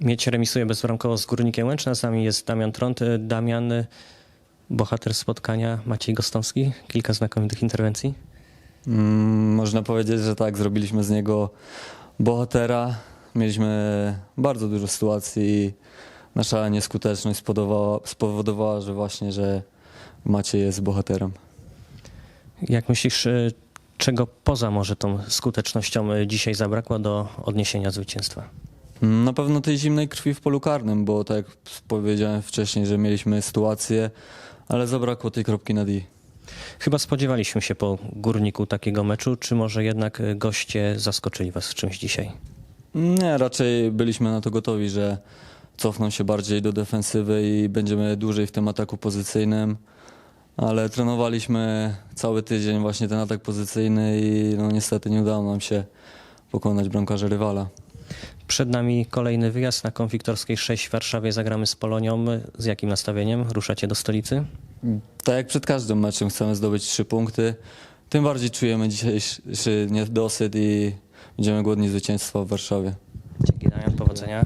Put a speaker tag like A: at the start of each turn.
A: Mieć remisuje bezbramkowo z Górnikiem Łęczna. Z nami jest Damian Trąd. Damian, bohater spotkania, Maciej Gostomski. Kilka znakomitych interwencji.
B: Mm, można powiedzieć, że tak, zrobiliśmy z niego bohatera. Mieliśmy bardzo dużo sytuacji i nasza nieskuteczność spowodowała, spowodowała, że właśnie, że Maciej jest bohaterem.
A: Jak myślisz, y, czego poza może tą skutecznością y, dzisiaj zabrakło do odniesienia zwycięstwa?
B: Na pewno tej zimnej krwi w polu karnym, bo tak jak powiedziałem wcześniej, że mieliśmy sytuację, ale zabrakło tej kropki nad i.
A: Chyba spodziewaliśmy się po Górniku takiego meczu, czy może jednak y, goście zaskoczyli was czymś dzisiaj?
B: Nie, raczej byliśmy na to gotowi, że cofną się bardziej do defensywy i będziemy dłużej w tym ataku pozycyjnym. Ale trenowaliśmy cały tydzień właśnie ten atak pozycyjny i no niestety nie udało nam się pokonać bramkarza rywala.
A: Przed nami kolejny wyjazd na Konfliktorskiej 6 w Warszawie. Zagramy z Polonią. Z jakim nastawieniem ruszacie do stolicy?
B: Tak jak przed każdym meczem chcemy zdobyć trzy punkty. Tym bardziej czujemy dzisiejszy niedosyt i będziemy głodni zwycięstwa w Warszawie.
A: Dzięki Damian, powodzenia.